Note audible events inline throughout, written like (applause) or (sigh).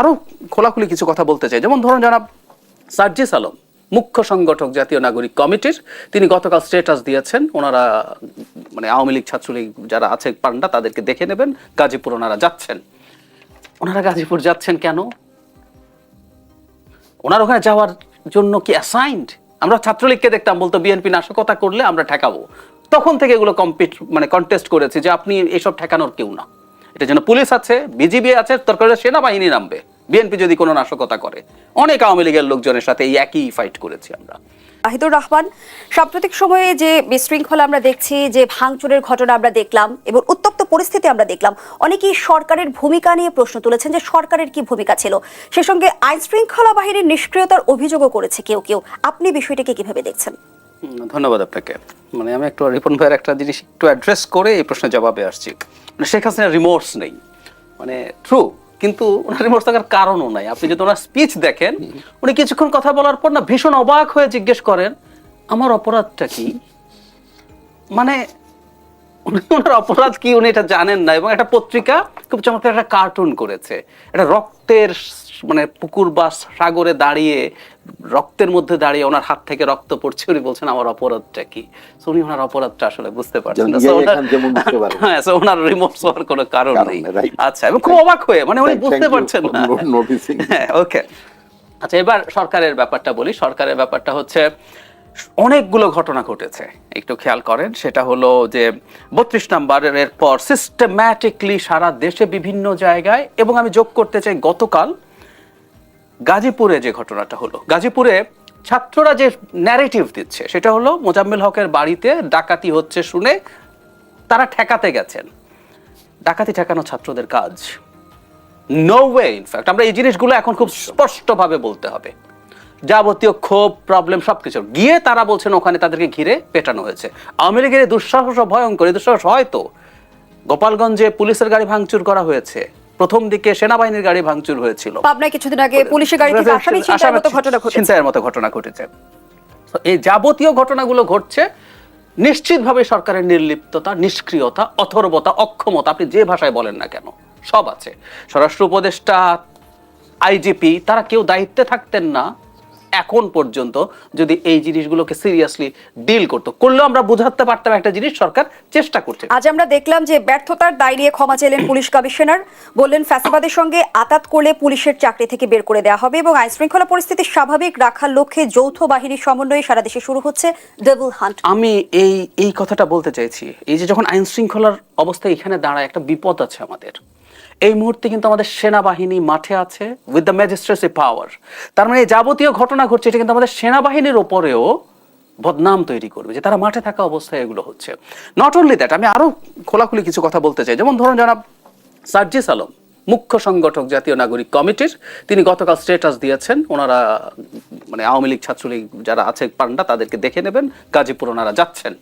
আরও খোলাখুলি কিছু কথা বলতে চাই। যেমন ধরুন জনাব সার্জিস আলম, মুখ্য সংগঠক জাতীয় নাগরিক কমিটির, তিনি গতকাল স্টেটাস দিয়েছেন। ওনারা মানে আওয়ামী লীগ ছাত্রলীগ যারা আছে, পান্ডা, তাদেরকে দেখে নেবেন। গাজীপুর ওনারা যাচ্ছেন। ওনারা গাজীপুর যাচ্ছেন কেন? ওনার ওখানে যাওয়ার জন্য কি অ্যাসাইন্ড আমরা ছাত্রলীগকে দেখতাম, বলতো বিএনপি নাশকতা করলে আমরা ঠেকাবো। তখন থেকে এগুলো কম্পিট মানে কন্টেস্ট করেছি যে আপনি এসব ঠেকানোর কেউ না। এটা জন্য পুলিশ আছে, বিজিবি আছে দরকার হলে সেনাবাহিনী নামবে। বিএনপি যদি কোনো নাশকতা করে। অনেক আওয়ামী লীগের লোকজনের সাথে এই একই ফাইট করেছি আমরা। আহিদুর রহমান, সাম্প্রতিক সময়ে যে বিশৃঙ্খলা আমরা দেখছি, যে ভাঙচুরের ঘটনা আমরা দেখলাম এবং উত্তপ্ত পরিস্থিতি আমরা দেখলাম, অনেকেই সরকারের ভূমিকা নিয়ে প্রশ্ন তুলেছেন যে সরকারের কি ভূমিকা ছিল। সে সঙ্গে আইন শৃঙ্খলা বাহিনীর নিষ্ক্রিয়তার অভিযোগও করেছে কেউ কেউ। আপনি বিষয়টিকে কীভাবে দেখছেন? ধন্যবাদ আপনাকে। মানে আমি একটু রিপন ভাইয়ের একটা জিনিস একটু অ্যাড্রেস করে এই প্রশ্নের জবাবে আসছি। মানে শেখ হাসিনার রিমোর্স নেই। মানে ট্রু কিন্তু ওনার রিমোর্স থাকার কারণও নাই। আপনি যদি ওনার স্পিচ দেখেন, উনি কিছুক্ষণ কথা বলার পর না ভীষণ অবাক হয়ে জিজ্ঞেস করেন, আমার অপরাধটা কি? মানে ওনার অপরাধ কি উনি এটা জানেন না, এবং একটা পত্রিকা খুব চমৎকার একটা কার্টুন করেছে। এটা রক্তের মানে পুকুর বা সাগরে দাঁড়িয়ে রক্তের মধ্যে দাঁড়িয়ে ওনার হাত থেকে রক্ত পড়ছে উনি বলছেন আমার অপরাধটা কি? উনি ওনার অপরাধটা আসলে বুঝতে পারছেন। হ্যাঁ ওনার রিমোর্স হওয়ার কোনো কারণ নেই। নেই, আচ্ছা এবং খুব অবাক হয়ে মানে উনি বুঝতে পারছেন না। হ্যাঁ ওকে আচ্ছা এবার সরকারের ব্যাপারটা বলি। সরকারের ব্যাপারটা হচ্ছে অনেকগুলো ঘটনা ঘটেছে। একটু খেয়াল করেন সেটা হলো যে বত্রিশ নাম্বারের পর সিস্টেম্যাটিকলি সারা দেশে বিভিন্ন জায়গায় এবং আমি যোগ করতে চাই গতকাল গাজীপুরে যে ঘটনাটা হলো। গাজীপুরে ছাত্ররা যে ন্যারেটিভ দিচ্ছে, সেটা হলো মোজাম্মেল হকের বাড়িতে ডাকাতি হচ্ছে শুনে তারা ঠেকাতে গেছেন। ডাকাতি ঠেকানো ছাত্রদের কাজ। নো ওয়ে ইনফ্যাক্ট আমরা এই জিনিসগুলো এখন খুব স্পষ্টভাবে বলতে হবে। যাবতীয় ক্ষোভ প্রবলেম সবকিছু গিয়ে তারা বলছেন ওখানে তাদেরকে ঘিরে পেটানো হয়েছে। আওয়ামী লীগের দুঃসাহস ভয়ঙ্কর, এই দুঃসাহস হয়তো গোপালগঞ্জে পুলিশের গাড়ি ভাঙচুর করা হয়েছে। প্রথম দিকে সেনাবাহিনীর গাড়ি ভাঙচুর হয়েছিল। পাবনায় কিছুদিন আগে পুলিশের গাড়ি থেকে আসামি ছিনতাইয়ের মতো ঘটনা ঘটেছে। ছিনতাইয়ের মতো ঘটনা ঘটেছে। এই যাবতীয় ঘটনাগুলো ঘটছে নিশ্চিতভাবে সরকারের নির্লিপ্ততা নিষ্ক্রিয়তা অথর্বতা অক্ষমতা আপনি যে ভাষায় বলেন না কেন সব আছে। স্বরাষ্ট্র উপদেষ্টা আইজিপি তারা কেউ দায়িত্বে থাকতেন না। এখন পর্যন্ত যদি এই জিনিসগুলোকে সিরিয়াসলি ডিল করতো করলেও আমরা বুঝাতে পারতাম একটা জিনিস সরকার চেষ্টা করছে। আজ আমরা দেখলাম যে ব্যর্থতার দায় নিয়ে ক্ষমা চাইলেন পুলিশ কমিশনার বললেন ফ্যাসিবাদের সঙ্গে আতাত করলে পুলিশের চাকরি থেকে বের করে দেওয়া হবে এবং আইন শৃঙ্খলা পরিস্থিতি স্বাভাবিক রাখার লক্ষ্যে যৌথ বাহিনীর সমন্বয়ে সারা দেশে শুরু হচ্ছে ডবল হান্ট আমি এই এই কথাটা বলতে চাইছি এই যে যখন আইন শৃঙ্খলার অবস্থা এখানে দাঁড়ায় একটা বিপদ আছে আমাদের। এই মুহূর্তে কিন্তু আমাদের সেনাবাহিনী মাঠে আছে উইথ দ্য ম্যাজিস্ট্রেসি পাওয়ার তার মানে যাবতীয় ঘটনা ঘটছে, এটা কিন্তু আমাদের সেনাবাহিনীর ওপরেও বদনাম তৈরি করবে যে তারা মাঠে থাকা অবস্থায় এগুলো হচ্ছে। নট অনলি দ্যাট আমি আরও খোলাখুলি কিছু কথা বলতে চাই। যেমন ধরুন জনাব সার্জিস আলম, মুখ্য সংগঠক জাতীয় নাগরিক কমিটির, তিনি গতকাল স্টেটাস দিয়েছেন। ওনারা মানে আওয়ামী লীগ ছাত্রলীগ যারা আছে পান্ডা, তাদেরকে দেখে নেবেন। গাজীপুর ওনারা যাচ্ছেন।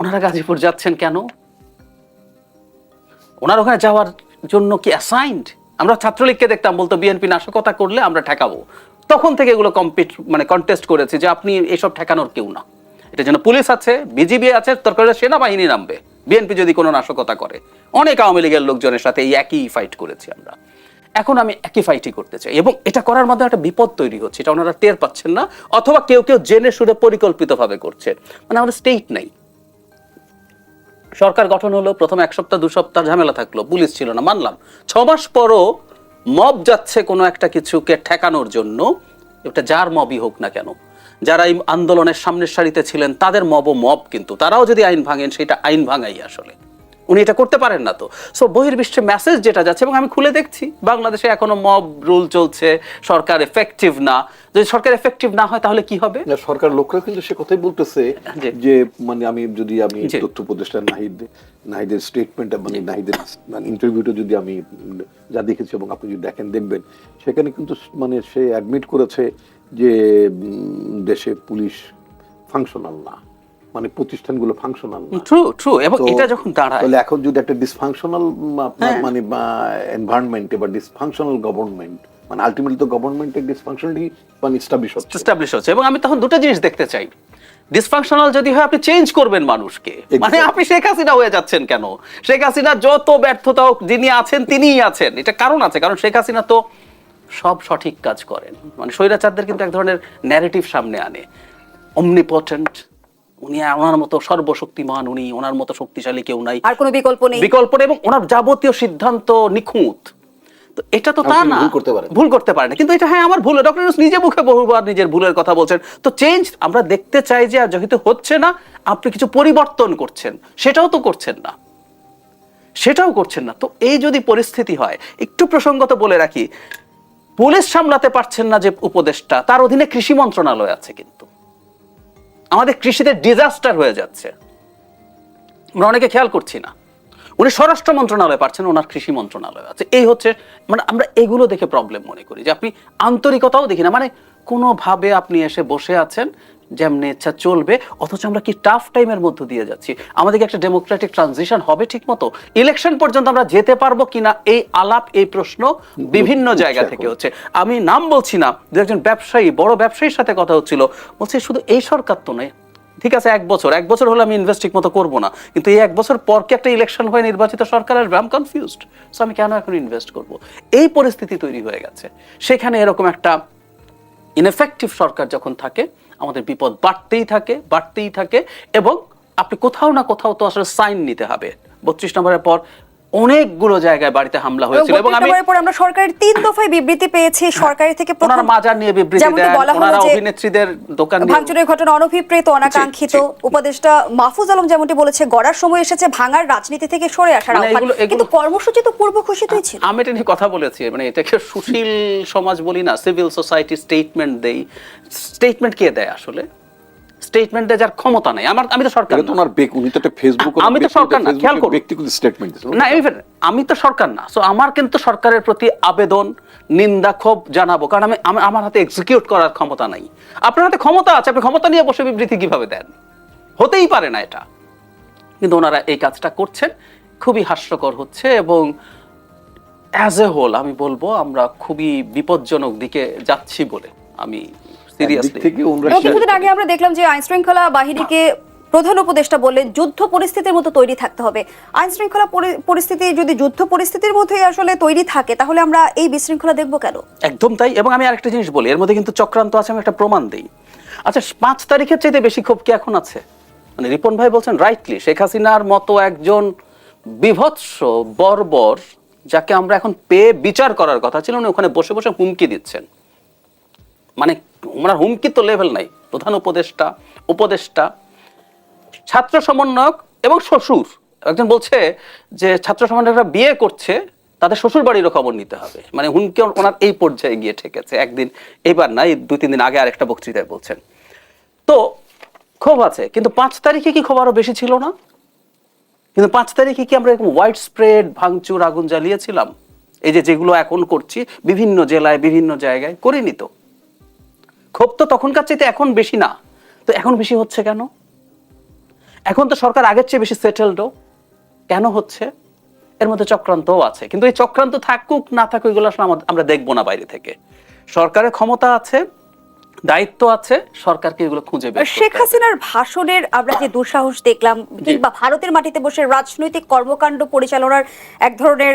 ওনারা গাজীপুর যাচ্ছেন কেন? ওনার ওখানে যাওয়ার জন্য কি অ্যাসাইন্ড আমরা ছাত্রলীগকে দেখতাম, বলতো বিএনপি নাশকতা করলে আমরা ঠেকাবো। তখন থেকে এগুলো কম্পিট মানে কন্টেস্ট করেছে যে আপনি এসব ঠেকানোর কেউ না। এটা জন্য পুলিশ আছে বিজিবি আছে দরকার সেনাবাহিনী নামবে। বিএনপি যদি কোনো নাশকতা করে, অনেক আওয়ামী লীগের লোকজনের সাথে এই একই ফাইট করেছি আমরা। এখন আমি একই ফাইটই করতে চাই এবং এটা করার মাধ্যমে একটা বিপদ তৈরি হচ্ছে, এটা ওনারা টের পাচ্ছেন না, অথবা কেউ কেউ জেনে শুনে পরিকল্পিতভাবে করছে। মানে আমাদের স্টেট নেই। সরকার গঠন হলো, প্রথম এক সপ্তাহ, দু সপ্তাহ ঝামেলা থাকল, পুলিশ ছিল না, মানলাম। ছ মাস পরও মব যাচ্ছে কোনো একটা কিছুকে ঠেকানোর জন্য, এটা যার মবই হোক না কেন। যারা এই আন্দোলনের সামনের সারিতে ছিলেন, তাদের মব মব কিন্তু, তারাও যদি আইন ভাঙেন, সেটা আইন ভাঙাই আসলে। উনি এটা করতে পারেন না তো। সো বহির্বিশ্বে মেসেজ যেটা যাচ্ছে এবং আমি খুলে দেখছি বাংলাদেশে এখনও মব রুল চলছে সরকার এফেক্টিভ না। যদি সরকার এফেক্টিভ না হয় তাহলে কি হবে? না, সরকার লোকরা কিন্তু সে কথাই বলতেছে যে মানে আমি যদি আমি। তথ্য উপদেষ্টা নাহিদ নাহিদের স্টেটমেন্ট মানে নাহিদের মানে ইন্টারভিউটা যদি আমি যা দেখেছি এবং আপনি যদি দেখেন দেখবেন। সেখানে কিন্তু মানে সে অ্যাডমিট করেছে যে দেশে পুলিশ ফাংশনাল না। মানে প্রতিষ্ঠানগুলো ফাংশনাল না। ট্রু ট্রু এবং এটা যখন দাঁড়ায় তাহলে এখন যদি একটা ডিসফাংশনাল হ্যাঁ। মানে এনভায়রনমেন্টে বা ডিসফাংশনাল গভর্নমেন্ট মানে আলটিমেটলি তো গভর্নমেন্টের ডিসফাংশনালি মানে এস্টাবলিশ হচ্ছে। এস্টাবলিশ হচ্ছে এবং আমি তখন দুটো জিনিস দেখতে চাই। ডিসফাংশনাল যদি হয় আপনি চেঞ্জ করবেন মানুষকে। মানে আপনি শেখ হাসিনা হয়ে যাচ্ছেন কেন? শেখ হাসিনা যত ব্যর্থতা হোক যিনি আছেন তিনিই আছেন। এটা কারণ আছে কারণ শেখ হাসিনা তো সব সঠিক কাজ করেন। মানে স্বৈরাচারদের কিন্তু এক ধরনের ন্যারেটিভ সামনে আনে। অমনিপটেন্ট উনি ওনার মতো সর্বশক্তিমান উনি ওনার মতো শক্তিশালী কেউ নাই। আর কোনো বিকল্প নেই। বিকল্প নেই এবং ওনার যাবতীয় সিদ্ধান্ত নিখুঁত। তো এটা তো তা না। ভুল করতে পারেন। ভুল করতে পারে না কিন্তু এটা হ্যাঁ আমার ভুল ডক্টর ইউনুস নিজে মুখে বহুবার নিজের ভুলের কথা বলছেন। তো চেঞ্জ আমরা দেখতে চাই যে আর যেহেতু হচ্ছে না আপনি কিছু পরিবর্তন করছেন। সেটাও তো করছেন না। সেটাও করছেন না। তো এই যদি পরিস্থিতি হয় একটু প্রসঙ্গত বলে রাখি। পুলিশ সামলাতে পারছেন না যে উপদেষ্টা তার অধীনে কৃষি মন্ত্রণালয় আছে কিন্তু। আমাদের কৃষিতে ডিজাস্টার হয়ে যাচ্ছে। আমরা অনেকে খেয়াল করছি না। উনি স্বরাষ্ট্র মন্ত্রণালয়ে পারছেন, ওনার কৃষি মন্ত্রণালয় আছে। এই হচ্ছে মানে আমরা এগুলো দেখে প্রবলেম মনে করি যে আপনি আন্তরিকতাও দেখি না। মানে কোনোভাবে আপনি এসে বসে আছেন যেমনি ইচ্ছা চলবে অথচ আমরা কি টাফ টাইমের মধ্য দিয়ে যাচ্ছি? আমাদেরকে একটা ডেমোক্রেটিক ট্রানজিশন হবে ঠিক মতো ইলেকশন পর্যন্ত আমরা যেতে পারব কিনা এই আলাপ এই প্রশ্ন বিভিন্ন জায়গা থেকে হচ্ছে। আমি নাম বলছি না একজন ব্যবসায়ী বড় ব্যবসায়ীর সাথে কথা হচ্ছিল। বলছে শুধু এই সরকার তো নয়। ঠিক আছে এক বছর এক বছর হলে আমি ইনভেস্ট ঠিক মতো করব না। কিন্তু এই এক বছর পর কি একটা ইলেকশন হয়ে নির্বাচিত সরকার আসবে? আম কনফিউজড সো আমি কেন এখন ইনভেস্ট করব? এই পরিস্থিতি তৈরি হয়ে গেছে। সেখানে এরকম একটা ইনএফেক্টিভ সরকার যখন থাকে আমাদের বিপদ বাড়তেই থাকে বাড়তেই থাকে এবং আপনি কোথাও না কোথাও তো আসলে সাইন নিতে হবে। বত্রিশ নম্বরের পর অনেকগুলো জায়গায় বাড়িতে হামলা হয়েছিল এবং আমি পর আমরা সরকারের তিন দফায় বিবৃতি পেয়েছি সরকারের থেকে প্রথম- মাজার নিয়ে বিবৃতি দেন ওনারা অভিনেত্রীদের দোকান নিয়ে ভাঙচুরের ঘটনা অনভিপ্রেত অনাকাঙ্ক্ষিত। উপদেষ্টা মাহফুজ আলম যেমনটি বলেছে গড়ার সময় এসেছে ভাঙার রাজনীতি থেকে সরে আসার মানে আহ্বান। কিন্তু কর্মসূচি তো পূর্ব ঘোষিতই ছিল। আমি এটা নিয়ে কথা বলেছি মানে এটাকে সুশীল সমাজ বলি না সিভিল সোসাইটি স্টেটমেন্ট দেই। স্টেটমেন্ট কে দেয় আসলে? স্টেটমেন্ট যার ক্ষমতা নেই। আমার আমি তো সরকার না। ওনার বেক উনি তো একটা ফেসবুক আমি তো সরকার না, খেয়াল করুন। ব্যক্তিগত স্টেটমেন্ট না even আমি তো সরকার না। সো আমার কিন্তু সরকারের প্রতি আবেদন নিন্দা ক্ষোভ জানাব। কারণ আমি- আমার হাতে এক্সিকিউট করার ক্ষমতা নাই। আপনার হাতে ক্ষমতা আছে আপনি ক্ষমতা নিয়ে বসে বিবৃতি কীভাবে দেন? হতেই পারে না এটা। কিন্তু ওনারা এই কাজটা করছেন। খুবই হাস্যকর হচ্ছে এবং অ্যাজ এ হোল আমি বলব আমরা খুবই বিপজ্জনক দিকে যাচ্ছি বলে আমি সিরিয়াসলি কিছুদিন আগে আমরা দেখলাম যে আইন শৃঙ্খলা বাহিনীকে প্রধান উপদেষ্টা বললেন যুদ্ধ পরিস্থিতির মতো তৈরি থাকতে হবে। আইন শৃঙ্খলা পরিস্থিতি যদি যুদ্ধ পরিস্থিতির মধ্যেই আসলে তৈরি থাকে তাহলে আমরা এই বিশৃঙ্খলা দেখব কেন? একদম তাই এবং আমি আরেকটা জিনিস বলি এর মধ্যে কিন্তু চক্রান্ত আছে আমি একটা প্রমাণ দিই। আচ্ছা পাঁচ তারিখের চাইতে বেশি ক্ষোভ কি এখন আছে? মানে রিপন ভাই বলছেন রাইটলি শেখ হাসিনার মতো একজন বিভৎস বর্বর যাকে আমরা এখন পেয়ে বিচার করার কথা ছিল উনি ওখানে বসে বসে হুমকি দিচ্ছেন। মানে ওনার হুমকি তো লেভেল নাই। প্রধান উপদেষ্টা উপদেষ্টা, ছাত্র সমন্বয়ক এবং শ্বশুর। একজন বলছে যে ছাত্র সমন্বয়করা বিয়ে করছে, তাদের শ্বশুর বাড়িরও খবর নিতে হবে। মানে হুমকি ওনার এই পর্যায়ে গিয়ে ঠেকেছে। একদিন, এবার না দুই, তিন দিন আগে আরেকটা বক্তৃতায় বলছেন। তো ক্ষোভ আছে, কিন্তু পাঁচ তারিখে কি ক্ষোভ আরও বেশি ছিল না? কিন্তু পাঁচ তারিখে কি আমরা এরকম হোয়াইট স্প্রেড ভাঙচুর, আগুন জ্বালিয়েছিলাম? এই যে যেগুলো এখন করছি, বিভিন্ন জেলায়, বিভিন্ন জায়গায় করিনি তো। ক্ষোভ তো তখনকার চাইতে এখন বেশি না। তো এখন বেশি হচ্ছে কেন? এখন তো সরকার আগের চেয়ে বেশি সেটেলডও কেন হচ্ছে? এর মধ্যে চক্রান্তও আছে। কিন্তু এই চক্রান্ত থাকুক, না থাকুক, এগুলো আসলে আমরা দেখব না বাইরে থেকে। সরকারের ক্ষমতা আছে দায়িত্ব আছে সরকারকে এগুলো খুঁজে বের শেখ হাসিনার ভাষণের আমরা যে দুঃসাহস দেখলাম কিংবা ভারতের মাটিতে বসে রাজনৈতিক কর্মকাণ্ড পরিচালনার এক ধরনের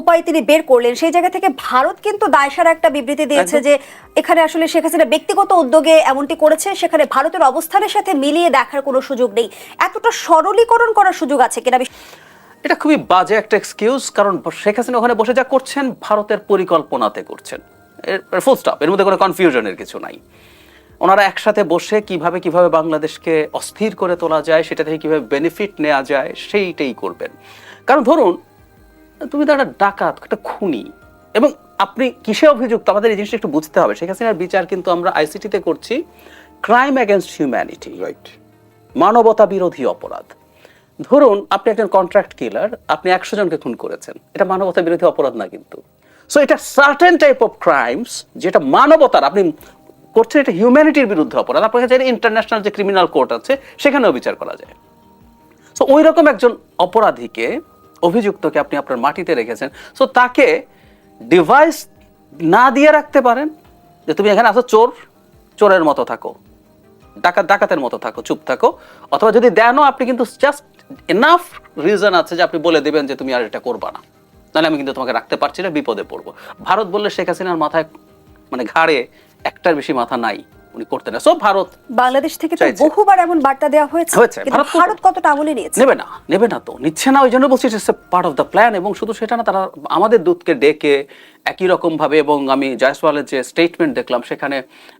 উপায় তিনি বের করলেন সেই জায়গা থেকে ভারত কিন্তু দায়সার একটা বিবৃতি দিয়েছে যে এখানে আসলে শেখ হাসিনা ব্যক্তিগত উদ্যোগে এমনটি করেছে সেখানে ভারতের অবস্থানের সাথে মিলিয়ে দেখার কোনো সুযোগ নেই। এতটা সরলীকরণ করার সুযোগ আছে কিনা এটা খুবই বাজে একটা এক্সকিউজ কারণ শেখ হাসিনা ওখানে বসে যা করছেন ভারতের পরিকল্পনাতে করছেন। ফুল স্টপ এর মধ্যে কোনো কনফিউশনের কিছু নাই। ওনারা একসাথে বসে কীভাবে কীভাবে বাংলাদেশকে অস্থির করে তোলা যায় সেটা থেকে কীভাবে বেনিফিট নেওয়া যায় সেইটাই করবেন। কারণ ধরুন তুমি তো একটা ডাকাত একটা খুনি এবং আপনি কিসে অভিযুক্ত? আমাদের এই জিনিসটা একটু বুঝতে হবে। শেখ হাসিনার বিচার কিন্তু আমরা আইসিটিতে করছি। ক্রাইম অ্যাগেনস্ট হিউম্যানিটি রাইট মানবতা বিরোধী অপরাধ। ধরুন আপনি একজন কন্ট্রাক্ট কিলার আপনি একশো জনকে খুন করেছেন। এটা মানবতা বিরোধী অপরাধ না কিন্তু। সো এটা সার্টেন টাইপ অফ ক্রাইমস যেটা মানবতার, আপনি করছেন এটা হিউম্যানিটির বিরুদ্ধে অপরাধ। আপনাকে চাইলে ইন্টারন্যাশনাল যে ক্রিমিনাল কোর্ট আছে, সেখানেও বিচার করা যায়। সো ওই রকম একজন অপরাধীকে, অভিযুক্তকে আপনি আপনার মাটিতে রেখেছেন। সো তাকে ডিভাইস না দিয়ে রাখতে পারেন, যে তুমি এখানে আসো চোর, চোরের মতো থাকো, ডাকাত, ডাকাতের মতো থাকো, চুপ থাকো। অথবা যদি দেনও, আপনি কিন্তু জাস্ট এনাফ রিজন আছে যে আপনি বলে দেবেন যে তুমি আর এটা করবা না। নাহলে আমি কিন্তু তোমাকে রাখতে পারছি না, বিপদে পড়ব। ভারত বললে শেখ হাসিনার মাথায় মানে ঘাড়ে একটার বেশি মাথা নাই। উনি করতেন না। সো ভারত বাংলাদেশ থেকে তো বহুবার এমন বার্তা দেওয়া হয়েছে হয়েছে। কিন্তু ভারত কতটা আমলে নিয়েছে? নেবে না নেবে না তো। নিচ্ছে না ওই জন্য বলছি it's part of the plan এবং শুধু সেটা না তারা আমাদের দূতকে ডেকে একই রকম ভাবে এবং আমি জয়সওয়ালের যে স্টেটমেন্ট দেখলাম সেখানে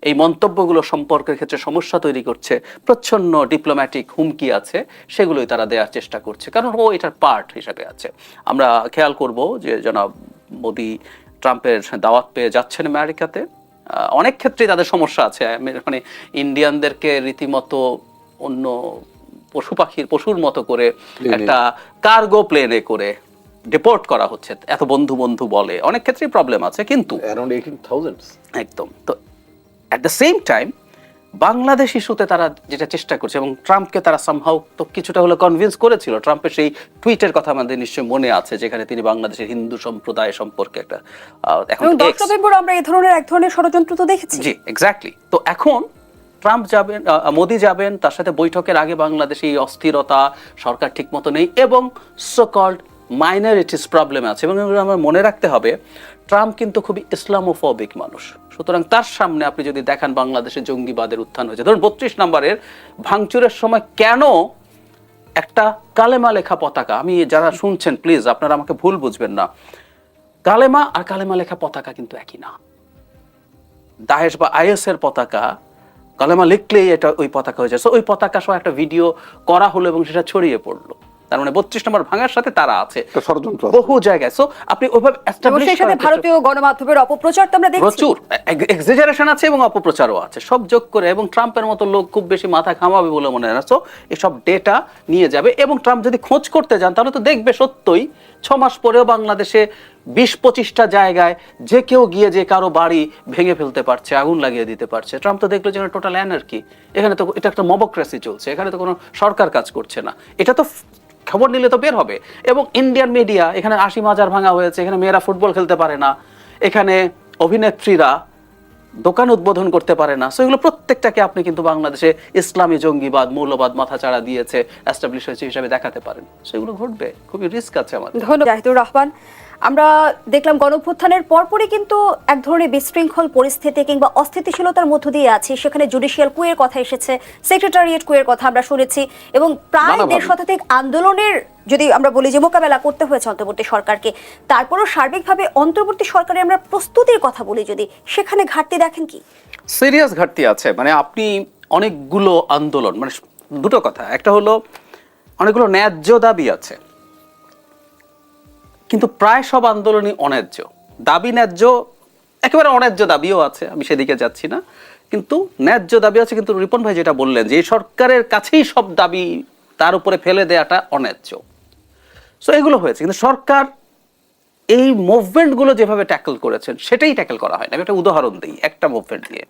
এই মন্তব্যগুলো সম্পর্কের ক্ষেত্রে সমস্যা তৈরি করছে প্রচ্ছন্ন ডিপ্লোম্যাটিক হুমকি আছে সেগুলোই তারা দেওয়ার চেষ্টা করছে কারণ ও এটার পার্ট হিসাবে আছে। আমরা খেয়াল করব যে জনাব মোদি ট্রাম্পের দাওয়াত পেয়ে যাচ্ছেন আমেরিকাতে। অনেক ক্ষেত্রে তাদের সমস্যা আছে। মানে ইন্ডিয়ানদেরকে রীতিমতো অন্য পশু পাখির পশুর মতো করে একটা কার্গো প্লেনে করে ডিপোর্ট করা হচ্ছে। এত বন্ধু বন্ধু বলে। অনেক ক্ষেত্রেই প্রবলেম আছে কিন্তু একদম। তো at the same time Bangladesh ইস্যুতে তারা যেটা চেষ্টা করছে এবং ট্রাম্পকে তারা সামহাও তো কিছুটা হলে কনভিন্স করেছিল ট্রাম্পের সেই টুইটের কথা আমাদের নিশ্চয়ই মনে আছে যেখানে তিনি বাংলাদেশের হিন্দু সম্প্রদায় সম্পর্কে একটা এখন আমরা এই ধরনের এক ধরনের ষড়যন্ত্র তো দেখেছি। জি এক্স্যাক্টলি তো এখন ট্রাম্প যাবেন মোদি যাবেন তার সাথে বৈঠকের আগে বাংলাদেশে এই অস্থিরতা সরকার ঠিকমতো নেই এবং সোকল্ড মাইনরিটিস প্রবলেম আছে এবং আমার মনে রাখতে হবে ট্রাম্প কিন্তু খুবই ইসলামোফোবিক মানুষ। সুতরাং তার সামনে আপনি যদি দেখেন বাংলাদেশে জঙ্গিবাদের উত্থান হয়েছে ধরুন বত্রিশ নম্বরের ভাঙচুরের সময় কেন একটা কালেমা লেখা পতাকা আমি যারা শুনছেন প্লিজ আপনারা আমাকে ভুল বুঝবেন না কালেমা আর কালেমা লেখা পতাকা কিন্তু একই না। দাহেশ বা আইএস এর পতাকা কালেমা লিখলেই এটা ওই পতাকা হয়ে যায়। So, ওই পতাকা সহ একটা ভিডিও করা হলো এবং সেটা ছড়িয়ে পড়ল। তার মানে বত্রিশ নম্বর ভাঙার সাথে তারা আছে। বহু জায়গায়। সো আপনি ওইভাবে সাথে ভারতীয় গণমাধ্যমের অপপ্রচার তো আমরা দেখছি। প্রচুর। এক্সিজারেশন আছে এবং অপপ্রচারও আছে। সব যোগ করে এবং ট্রাম্পের মতো লোক খুব বেশি মাথা ঘামাবে বলে মনে হয় না। সো এসব ডেটা নিয়ে যাবে এবং ট্রাম্প যদি খোঁজ করতে যান তাহলে তো দেখবে সত্যই ছ মাস পরেও বাংলাদেশে বিশ পঁচিশটা জায়গায় যে কেউ গিয়ে যে কারও বাড়ি ভেঙে ফেলতে পারছে আগুন লাগিয়ে দিতে পারছে। ট্রাম্প তো দেখল যে টোটাল অ্যানার্কি এখানে তো এটা একটা মবক্রেসি চলছে। এখানে তো কোনো সরকার কাজ করছে না। এটা তো খবর নিলে তো বের হবে। এবং ইন্ডিয়ান মিডিয়া এখানে আশি মাজার ভাঙা হয়েছে, এখানে মেয়েরা ফুটবল খেলতে পারে না। এখানে অভিনেত্রীরা দোকান উদ্বোধন করতে পারে না। সো এগুলো প্রত্যেকটাকে আপনি কিন্তু বাংলাদেশে ইসলামী জঙ্গিবাদ, মৌলবাদ মাথা চাড়া দিয়েছে অ্যাস্টাবলিশ হয়েছে হিসাবে দেখাতে পারেন। সেগুলো ঘটবে, খুবই রিস্ক আছে আমাদের। ধন্যবাদ রহমান। আমরা দেখলাম গণভ্যুত্থানের পরপরই কিন্তু এক ধরনের বিশৃঙ্খল পরিস্থিতি কিংবা অস্থিতিশীলতার মধ্য দিয়ে আছে। সেখানে জুডিশিয়াল কুয়ের কথা এসেছে সেক্রেটারিয়েট কুয়ের কথা আমরা শুনেছি এবং প্রায়। দেড় শতাধিক আন্দোলনের যদি আমরা বলি যে মোকাবেলা করতে হয়েছে অন্তর্বর্তী সরকারকে তারপরও সার্বিকভাবে অন্তর্বর্তী সরকারে আমরা প্রস্তুতির কথা বলি যদি সেখানে ঘাটতি দেখেন কি? সিরিয়াস ঘাটতি আছে। মানে আপনি অনেকগুলো আন্দোলন মানে দুটো কথা। একটা হলো অনেকগুলো ন্যায্য দাবি আছে। কিন্তু প্রায় সব আন্দোলনই অন্যায্য। দাবি ন্যায্য, একেবারে অন্যায্য দাবিও আছে, আমি সেদিকে যাচ্ছি না। কিন্তু ন্যায্য দাবি আছে, কিন্তু রিপন ভাই যেটা বললেন যে সরকারের কাছেই সব দাবি তার উপরে ফেলে দেওয়াটা অন্যায্য। সো এগুলো হয়েছে। কিন্তু সরকার এই মুভমেন্টগুলো যেভাবে ট্যাকল করেছেন, সেটাই ট্যাকল করা হয় না। আমি একটা উদাহরণ দিই, একটা মুভমেন্ট দিয়ে।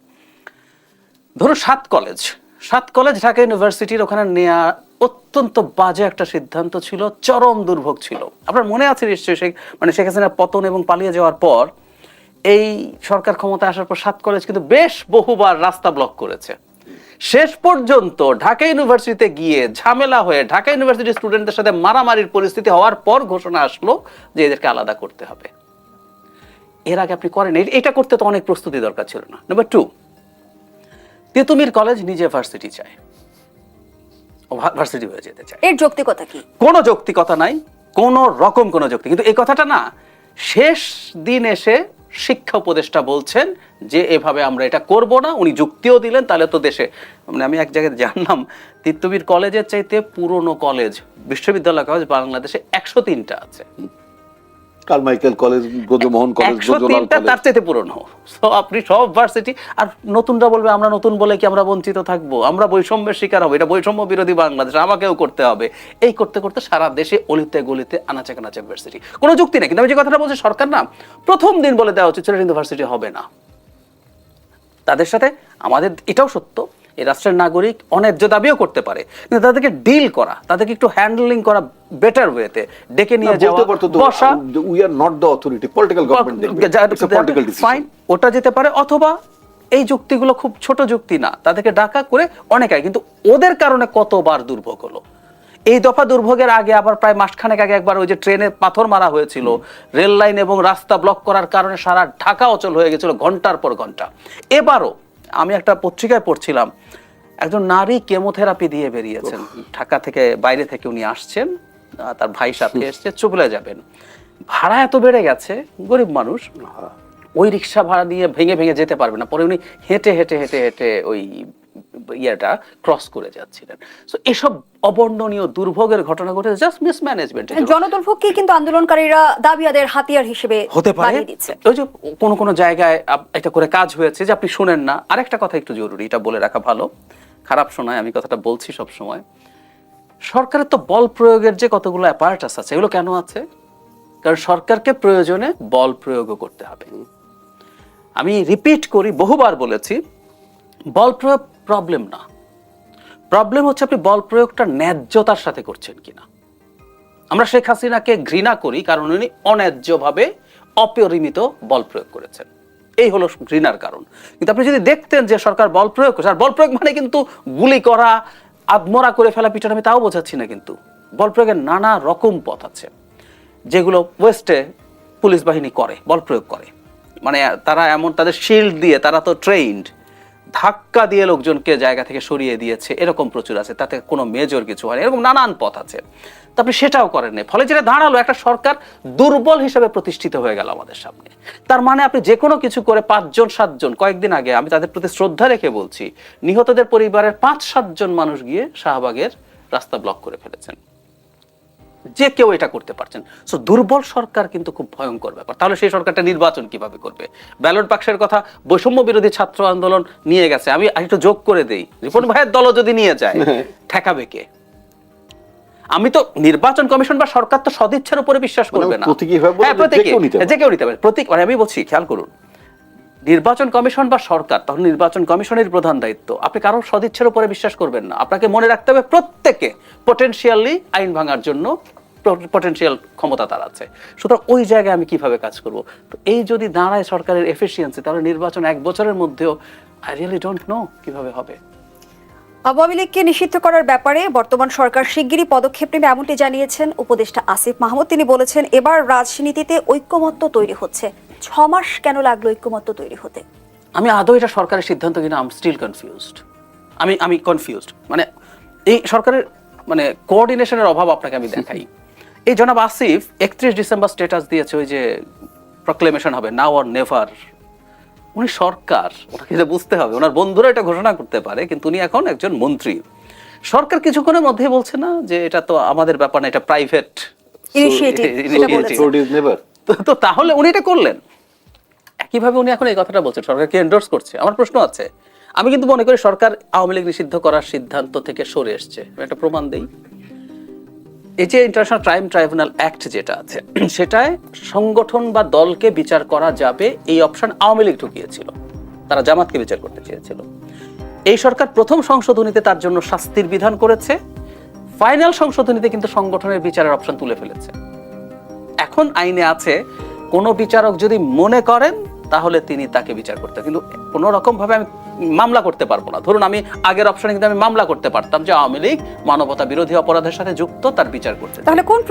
ধরো সাত কলেজ সাত কলেজ ঢাকা ইউনিভার্সিটির ওখানে নেওয়া অত্যন্ত বাজে একটা সিদ্ধান্ত ছিল, চরম দুর্ভোগ ছিল। আপনার মনে আছে নিশ্চয়ই শেখ মানে শেখ হাসিনার পতন এবং পালিয়ে যাওয়ার পর, এই সরকার ক্ষমতা আসার পর সাত কলেজ কিন্তু বেশ বহুবার রাস্তা ব্লক করেছে। শেষ পর্যন্ত ঢাকা ইউনিভার্সিটিতে গিয়ে ঝামেলা হয়ে, ঢাকা ইউনিভার্সিটির স্টুডেন্টদের সাথে মারামারির পরিস্থিতি হওয়ার পর ঘোষণা আসলো যে এদেরকে আলাদা করতে হবে। এর আগে আপনি করেন এটা করতে তো অনেক প্রস্তুতি দরকার ছিল না। নাম্বার টু তেতুমির কলেজ নিজে ভার্সিটি চায়। ও ভার্সিটি হয়ে যেতে চায়। এর যৌক্তিকতা কি? কোনো যৌক্তিকতা নাই কোনো রকম কোনো যুক্তি। কিন্তু এই কথাটা না শেষ দিন এসে শিক্ষা উপদেষ্টা বলছেন যে এভাবে আমরা এটা করব না উনি যুক্তিও দিলেন তাহলে তো দেশে মানে আমি এক জায়গায় জানলাম তিত্তবির কলেজের চাইতে পুরনো কলেজ বিশ্ববিদ্যালয় কলেজ বাংলাদেশে একশো তিনটা আছে। Carmichael college Brajamohan college college. তার চাইতে পুরনো। তো আপনি সব ভার্সিটি আর নতুনরা বলবে আমরা নতুন বলে কি আমরা বঞ্চিত থাকব? আমরা বৈষম্যের শিকার হব। এটা বৈষম্য বিরোধী বাংলাদেশ আমাকেও করতে হবে। এই করতে করতে সারা দেশে অলিতে গলিতে আনাচে কানাচে ভার্সিটি কোনো যুক্তি নেই কিন্তু আমি যে কথাটা বলছি সরকার না প্রথম দিন বলে দেওয়া উচিত ছিল ইউনিভার্সিটি হবে না। তাদের সাথে আমাদের এটাও সত্য এই রাষ্ট্রের নাগরিক অন্যায্য দাবিও করতে পারে। কিন্তু তাদেরকে ডিল করা তাদেরকে একটু হ্যান্ডলিং করা বেটার ওয়েতে ডেকে নিয়ে যাওয়া বসা। We are not the authority political government fine ওটা যেতে পারে অথবা এই যুক্তিগুলো খুব ছোট যুক্তি না তাদেরকে ডাকা করে অনেক আয় কিন্তু ওদের কারণে কতবার দুর্ভোগ হলো? এই দফা দুর্ভোগের আগে আবার প্রায় মাসখানেক আগে একবার ওই যে ট্রেনে পাথর মারা হয়েছিল রেল লাইন এবং রাস্তা ব্লক করার কারণে সারা ঢাকা অচল হয়ে গেছিল ঘণ্টার পর ঘণ্টা। এবারও আমি একটা পত্রিকায় পড়ছিলাম একজন নারী কেমোথেরাপি দিয়ে বেরিয়েছেন। ঢাকা থেকে বাইরে থেকে উনি আসছেন তার ভাই সাথে এসছে চুপলে যাবেন। ভাড়া এত বেড়ে গেছে গরিব মানুষ ওই রিক্সা ভাড়া দিয়ে ভেঙে ভেঙে যেতে পারবে না। পরে উনি হেঁটে হেঁটে হেঁটে হেঁটে ওই ইয়েটা ক্রস করে যাচ্ছিলেন। সো এসব অবর্ণনীয় দুর্ভোগের ঘটনা ঘটে জাস্ট মিসম্যানেজমেন্ট জনদুর্ভোগকে কিন্তু আন্দোলনকারীরা দাবি আদায়ের হাতিয়ার হিসেবে হতে পারে। ওই যে কোনো কোনো জায়গায় এটা করে কাজ হয়েছে যে আপনি শুনেন না। আরেকটা কথা একটু জরুরি এটা বলে রাখা ভালো। খারাপ শোনায়, আমি কথাটা বলছি সব সময় সরকারের তো বল প্রয়োগের যে কতগুলো অ্যাপারেটাস আছে, এগুলো কেন আছে? কারণ সরকারকে প্রয়োজনে বল প্রয়োগও করতে হবে। আমি রিপিট করি, বহুবার বলেছি, বল প্রয়োগ প্রবলেম না। প্রবলেম হচ্ছে আপনি বল প্রয়োগটা ন্যায্যতার সাথে করছেন কিনা। আমরা শেখ হাসিনাকে ঘৃণা করি, কারণ উনি অন্যায্যভাবে অপরিমিত বল প্রয়োগ করেছেন। এই হলো ঘৃণার কারণ। কিন্তু আপনি যদি দেখতেন যে সরকার বল প্রয়োগ করছে, আর বল প্রয়োগ মানে কিন্তু গুলি করা আদমরা করে ফেলা পিছনে আমি তাও বোঝাচ্ছি না কিন্তু। বল প্রয়োগের নানা রকম পথ আছে, যেগুলো ওয়েস্টে পুলিশ বাহিনী করে, বল প্রয়োগ করে। মানে তারা এমন, তাদের শিল্ড দিয়ে তারা তো ট্রেইনড ধাক্কা দিয়ে লোকজনকে জায়গা থেকে সরিয়ে দিয়েছে। এরকম প্রচুর আছে, তাতে কোনো মেজর কিছু হয় এরকম নানান পথ আছে। তো আপনি সেটাও করেন নাই। ফলে যেটা দাঁড়াল, একটা সরকার দুর্বল হিসেবে প্রতিষ্ঠিত হয়ে গেল আমাদের সামনে। তার মানে আপনি যে কোনো কিছু করে পাঁচজন, সাতজন, কয়েকদিন আগে আমি তাদের প্রতি শ্রদ্ধা রেখে বলছি, নিহতদের পরিবারের পাঁচ, সাতজন মানুষ গিয়ে শাহবাগের রাস্তা ব্লক করে ফেলেছেন। যে কেউ এটা করতে পারছেন। সো দুর্বল সরকার কিন্তু খুব ভয়ঙ্কর ব্যাপার। তাহলে সেই সরকারটা নির্বাচন কীভাবে করবে? ব্যালট বাক্সের কথা বৈষম্য বিরোধী ছাত্র আন্দোলন নিয়ে গেছে। আমি একটু যোগ করে দেই। রিপন ভাইয়ের দল যদি নিয়ে যায় ঠেকাবে কে? আমি তো নির্বাচন কমিশন বা সরকার তো সদিচ্ছার উপরে বিশ্বাস মানে করবে না। হ্যাঁ। যে কেউ নিতে পারে। প্রতীক মানে আমি বলছি খেয়াল করুন। নির্বাচন কমিশন বা সরকার, তখন নির্বাচন কমিশনের প্রধান দায়িত্ব। আপনি কারোর সদিচ্ছের উপরে বিশ্বাস করবেন না। আপনাকে মনে রাখতে হবে প্রত্যেকে পটেনশিয়ালি আইন ভাঙার জন্য পটেন্সিয়াল ক্ষমতা তার আছে। সুতরাং ওই জায়গায় আমি কীভাবে কাজ করব? তো এই যদি দাঁড়ায় সরকারের এফিসিয়েন্সি তাহলে নির্বাচন এক বছরের মধ্যেও আই রিয়েলি ডোন্ট নো কীভাবে হবে। আওয়ামী লীগকে নিষিদ্ধ করার ব্যাপারে বর্তমান সরকার শিগগিরই পদক্ষেপ নেবে এমনটি জানিয়েছেন উপদেষ্টা আসিফ মাহমুদ। তিনি বলেছেন, এবার রাজনীতিতে ঐক্যমত্য তৈরি হচ্ছে। ছ মাস কেন লাগল ঐক্যমত্য তৈরি হতে? আমি আদৌ এটা সরকারের সিদ্ধান্ত কিনা আম স্টিল কনফিউজড আমি আমি কনফিউজড মানে এই সরকারের মানে কোঅর্ডিনেশনের অভাব আপনাকে আমি দেখাই। এই জনাব আসিফ একত্রিশ ডিসেম্বর স্ট্যাটাস দিয়েছে ওই যে প্রক্লেমেশন হবে নাও অর নেভার উনি সরকার ওনাকে এটা বুঝতে হবে। ওনার বন্ধুরা এটা ঘোষণা করতে পারে কিন্তু উনি এখন একজন মন্ত্রী। সরকার কিছুক্ষণের মধ্যেই বলছে না যে এটা তো আমাদের ব্যাপার না এটা প্রাইভেট. তো তাহলে উনি এটা করলেন। একইভাবে উনি এখন এই কথাটা বলছেন সরকারকে এন্ডোর্স করছে। আমার প্রশ্ন আছে আমি কিন্তু মনে করি সরকার আওয়ামী লীগ নিষিদ্ধ করার সিদ্ধান্ত থেকে সরে এসছে। একটা প্রমাণ দেই। এই যে ইন্টারন্যাশনাল ক্রাইম ট্রাইব্যুনাল অ্যাক্ট যেটা আছে, (clears throat) সেটায় সংগঠন বা দলকে বিচার করা যাবে, এই অপশন আওয়ামী লীগ ঢুকিয়েছিল তারা জামাতকে বিচার করতে চেয়েছিল। এই সরকার প্রথম সংশোধনীতে তার জন্য শাস্তির বিধান করেছে, ফাইনাল সংশোধনীতে কিন্তু সংগঠনের বিচারের অপশন তুলে ফেলেছে। এখন আইনে আছে, কোন বিচারক যদি মনে করেন, তাহলে তিনি তাকে বিচার করতে কিন্তু কোন রকম ভাবে আমি মামলা করতে পারব না। ধরুন আমি আগের অপশনে কিন্তু আমি মামলা করতে পারতাম যে আওয়ামী লীগ মানবতা বিরোধী অপরাধের সাথে যুক্ত, তার বিচার করতে। তাহলে কোন